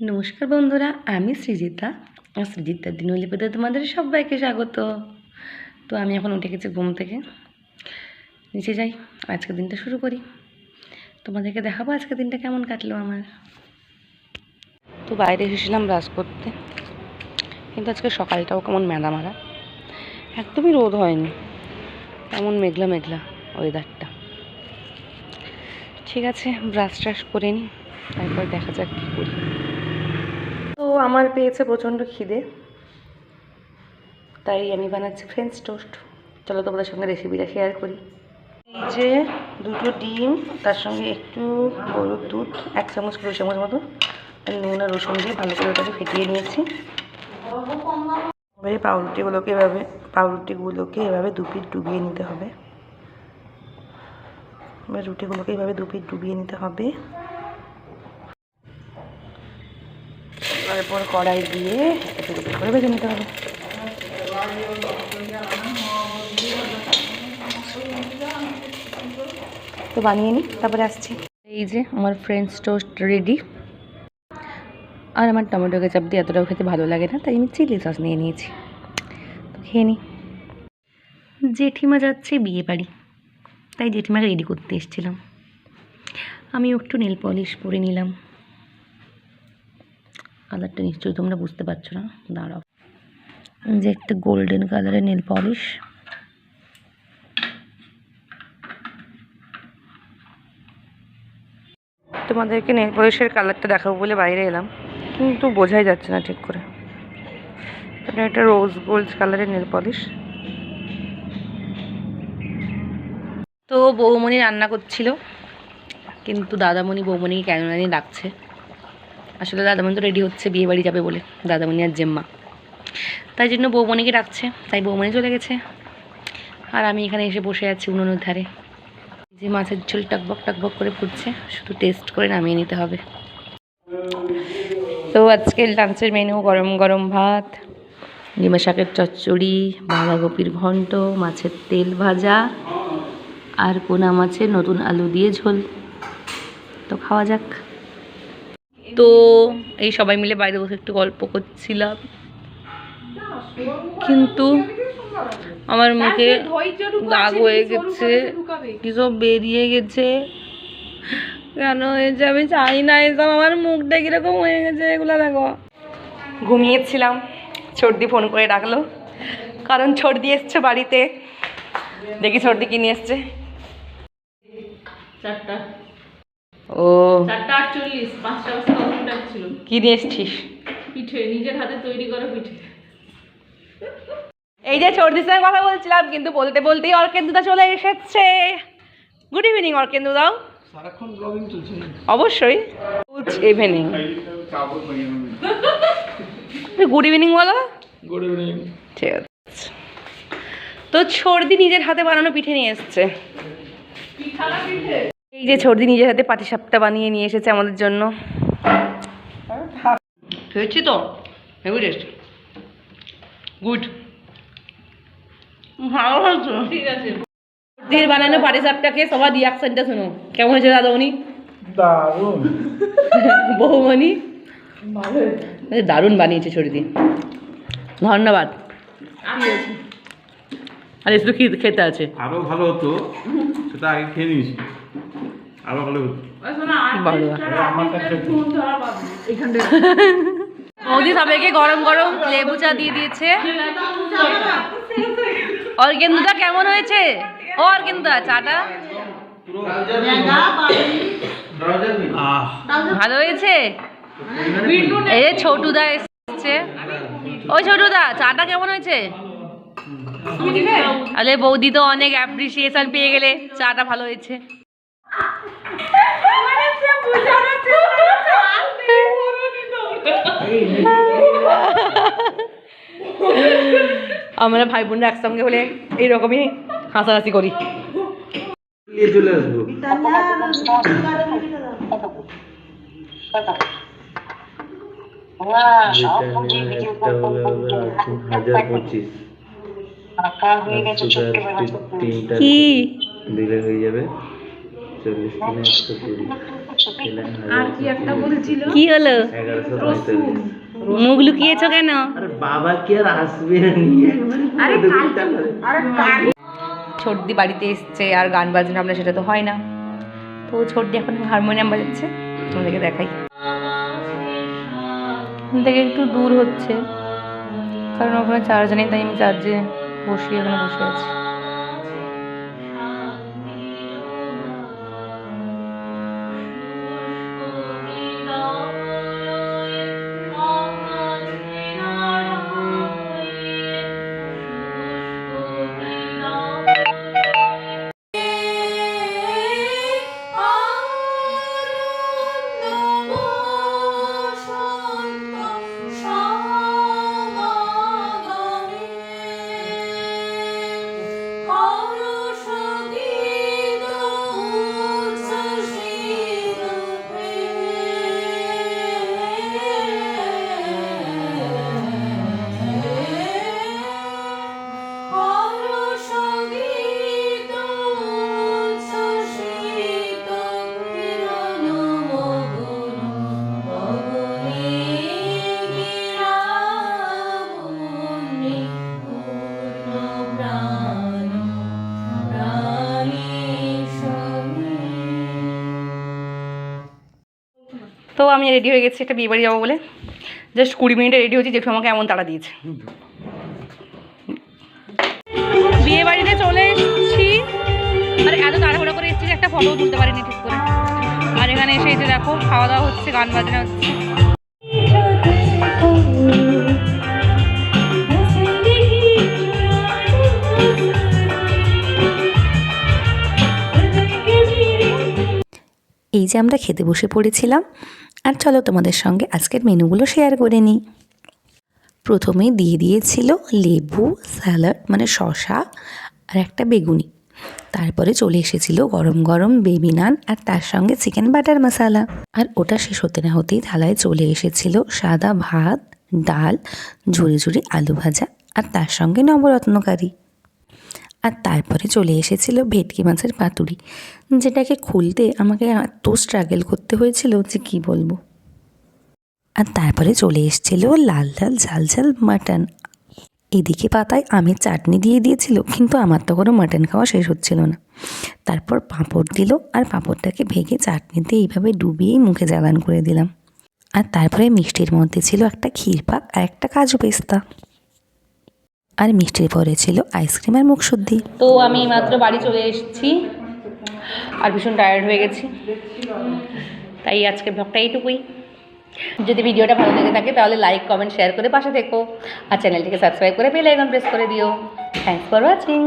নমস্কার বন্ধুরা, আমি সৃজিতা। সৃজিতার দিনলিপিতে তোমাদের সবাইকে স্বাগত। তো আমি এখন উঠে গেছি ঘুম থেকে। নিচে যাই, আজকের দিনটা শুরু করি। তোমাদেরকে দেখাবো আজকের দিনটা কেমন কাটলো আমার। তো বাইরে এসেছিলাম ব্রাশ করতে। কিন্তু আজকে সকালটাও কেমন মেলা মারা একদমই রোদ হয়নি। এমন মেঘলা মেঘলা ওয়েদারটা ঠিক আছে ব্রাশ ট্রাশ করে নিই তারপর দেখা যাক কী করি। তো আমার পেয়েছে প্রচণ্ড খিদে, তাই আমি বানাচ্ছি ফ্রেঞ্চ টোস্ট চলো তোমাদের সঙ্গে রেসিপিটা শেয়ার করি। এই যে দুটো ডিম, তার সঙ্গে একটু গরুর দুধ, এক চামচ দু চামচ মতো নুন আর রসুন দিয়ে ভালো করে ওটাকে ফেটিয়ে নিয়েছি। পাউরুটিগুলোকে এভাবে পাউরুটিগুলোকে এভাবে দু পিঠ ডুবিয়ে নিতে হবে। এবার রুটিগুলোকে এভাবে দু পিঠ ডুবিয়ে নিতে হবে। তারপর কড়াই দিয়ে একটু করে ভেজে নিতে হবে। তো বানিয়ে নিই তারপরে আসছি। এই যে আমার ফ্রেঞ্চ টোস্ট রেডি আর আমার টমেটো কেচাপ দিয়ে এতটাও খেতে ভালো লাগে না, তাই আমি চিলি সস নিয়ে নিয়েছি। তো খেয়ে নিই জেঠিমা যাচ্ছে বিয়ে বাড়ি। তাই জেঠিমাকে রেডি করতে এসেছিলাম। আমি একটু নেল পলিশ পরে নিলাম। কালারটা নিশ্চয়ই তোমরা বুঝতে পারছ না, দাঁড়াও। যে একটা গোল্ডেন কালারের নেল পলিশ তোমাদেরকে নেল পলিশের কালারটা দেখাবো বলে বাইরে এলাম, কিন্তু বোঝাই যাচ্ছে না ঠিক করে। এটা একটা রোজ গোল্ড কালারের নেল পলিশ তো বৌমণি রান্না করছিল, কিন্তু দাদামণি বৌমণিকে কেন জানি ডাকছে। আসলে দাদামণি তো রেডি হচ্ছে, বিয়ে বাড়ি যাবে বলে, দাদামণি আর জেম্মা। তাই জন্য বৌমণিকে ডাকছে, তাই বৌমণি চলে গেছে। আর আমি এখানে এসে বসে আছি উনুনের ধারে। যে মাছের ঝোল টকবক টকবক করে ফুটছে, শুধু টেস্ট করে নামিয়ে নিতে হবে। তো আজকের লাঞ্চের মেনু গরম গরম ভাত ডিমা শাকের চচ্চড়ি, বাঁধাকপির ঘন্ট, মাছের তেল ভাজা। আর পোনা মাছের নতুন আলু দিয়ে ঝোল। তো খাওয়া যাক। তো এই সবাই মিলে বাইরে বসে একটু গল্প করছিলাম। কিন্তু আমার মুখে দাগ হয়ে গেছে। কিসব বেরিয়ে গেছে। কেন হয়েছে আমি চাই না এসব আমার মুখটা কীরকম হয়ে গেছে এগুলো দেখো। ঘুমিয়েছিলাম সর্দি ফোন করে ডাকলো। কারণ সর্দি এসছে বাড়িতে। দেখি সর্দি কি নিয়ে এসছে। চারটা। ও। চারটা আটচল্লিশ পাঁচটা বাজতে ছিল কি নিয়ে এসছিস? পিঠে নিজের হাতে তৈরি করা পিঠে। এই যে সর্দির সঙ্গে কথা বলছিলাম কিন্তু বলতে বলতেই অর্কেন্দুদা চলে এসেছে। গুড ইভিনিং অর্কেন্দুদাও সারাক্ষণ ব্লগিং চলছে। অবশ্যই। গুড ইভিনিং গুড ইভিনিং বলো। গুড ইভিনিং ঠিক আছে। তো সর্দি নিজের হাতে বানানো পিঠে নিয়ে এসছে। এই যে সর্দি নিজের হাতে পাটিসাপটা বানিয়ে নিয়ে এসেছে আমাদের জন্য। খেয়েছি তো হেভি টেস্ট গুড ভালো হয়েছে। ঠিক আছে। সর্দির বানানো পাটিসাপটাকে সবার রিয়াকশনটা শোনো। কেমন হয়েছে দারুণ। বানিয়েছে সর্দি ধন্যবাদ। আর একটু খে- খেতে আছে। আরও ভালো হতো সেটা আগে খেয়ে নিয়েছি। আরও ভালো হতো ভালো আমার কাছে বৌদি সবাইকে গরম গরম লেবু চা দিয়ে দিয়েছে। অর্গেন্দুদা কেমন হয়েছে? ও অর্গেন্দুদা চাটা? ভালো হয়েছে? এই যে ছোটুদা এসেছে। ওই ছোটুদা চাটা কেমন হয়েছে? আরে বৌদি তো অনেক অ্যাপ্রিসিয়েশন পেয়ে গেলে চাটা ভালো হয়েছে। আমরা ভাই বোনরা একসঙ্গে হলে এইরকমই হাসাহাসি করি। চলে আসব। হাজার পঁচিশ। কি? দিলে হয়ে যাবে। চল্লিশ দিনে একশো কুড়ি আর কি একটা বলছিল? কি হলো? এগারোশো পঁয়তাল্লিশ। মুখ লুকিয়েছো কেন? আরে বাবা কি আর আসবে ছোটদি বাড়িতে এসছে আর গান বাজনা আমরা সেটা তো হয় না। তো ছোটদি এখন হারমোনিয়াম বাজাচ্ছে। তোমাদেরকে দেখাই। থেকে একটু দূর হচ্ছে। কারণ ওখানে চার্জ নেই তাই আমি চার্জে বসিয়ে ওখানে বসে আছি। তো আমি রেডি হয়ে গেছি, একটা বিয়ে বাড়ি যাব বলে। জাস্ট কুড়ি মিনিটে রেডি হয়েছি, জেঠু আমাকে এমন তাড়া দিয়েছে। বিয়ে বাড়িতে চলে এসেছি। মানে এত তাড়াহুড়ো করে এসেছি একটা ফটো তুলতে পারিনি ঠিক করে। আর এখানে এসে যে দেখো, খাওয়া দাওয়া হচ্ছে, গান বাজনা হচ্ছে। এই যে আমরা খেতে বসে পড়েছিলাম আর চলো তোমাদের সঙ্গে আজকের মেনুগুলো শেয়ার করে নিই। প্রথমে দিয়ে দিয়েছিল লেবু স্যালাড মানে শশা আর একটা বেগুনি। তারপরে চলে এসেছিল গরম গরম বেবি নান আর তার সঙ্গে চিকেন বাটার মশালা আর ওটা শেষ হতে না হতেই থালায় চলে এসেছিল সাদা ভাত, ডাল ঝুড়ি ঝুড়ি আলু ভাজা আর তার সঙ্গে নবরত্ন কারি। আর তারপরে চলে এসেছিল ভেটকি মাছের পাতুরি, যেটাকে খুলতে আমাকে এত স্ট্রাগল করতে হয়েছিল যে কি বলব। আর তারপরে চলে এসেছিল লাল লাল ঝাল ঝাল মাটন। এদিকে পাতায় আমের চাটনি দিয়ে দিয়েছিল, কিন্তু আমার তো কোনো মাটন খাওয়া শেষ হচ্ছিল না। তারপর পাঁপড় দিল আর পাঁপড়টাকে ভেঙে চাটনিতে এইভাবে ডুবিয়েই মুখে জ্বালান করে দিলাম। আর তারপরে মিষ্টির মধ্যে ছিল একটা ক্ষীরপাক আর একটা কাজু পেস্তা। আর মিষ্টির পরে ছিল আইসক্রিম আর মুখশুদ্ধি। তো আমি মাত্র বাড়ি চলে এসেছি আর ভীষণ টায়ার্ড হয়ে গেছি। তাই আজকে ব্লগটা এইটুকুই। যদি ভিডিওটা ভালো লেগে থাকে তাহলে লাইক কমেন্ট শেয়ার করে পাশে থেকো। আর চ্যানেলটিকে সাবস্ক্রাইব করে বেল আইকন প্রেস করে দিও। Thanks for watching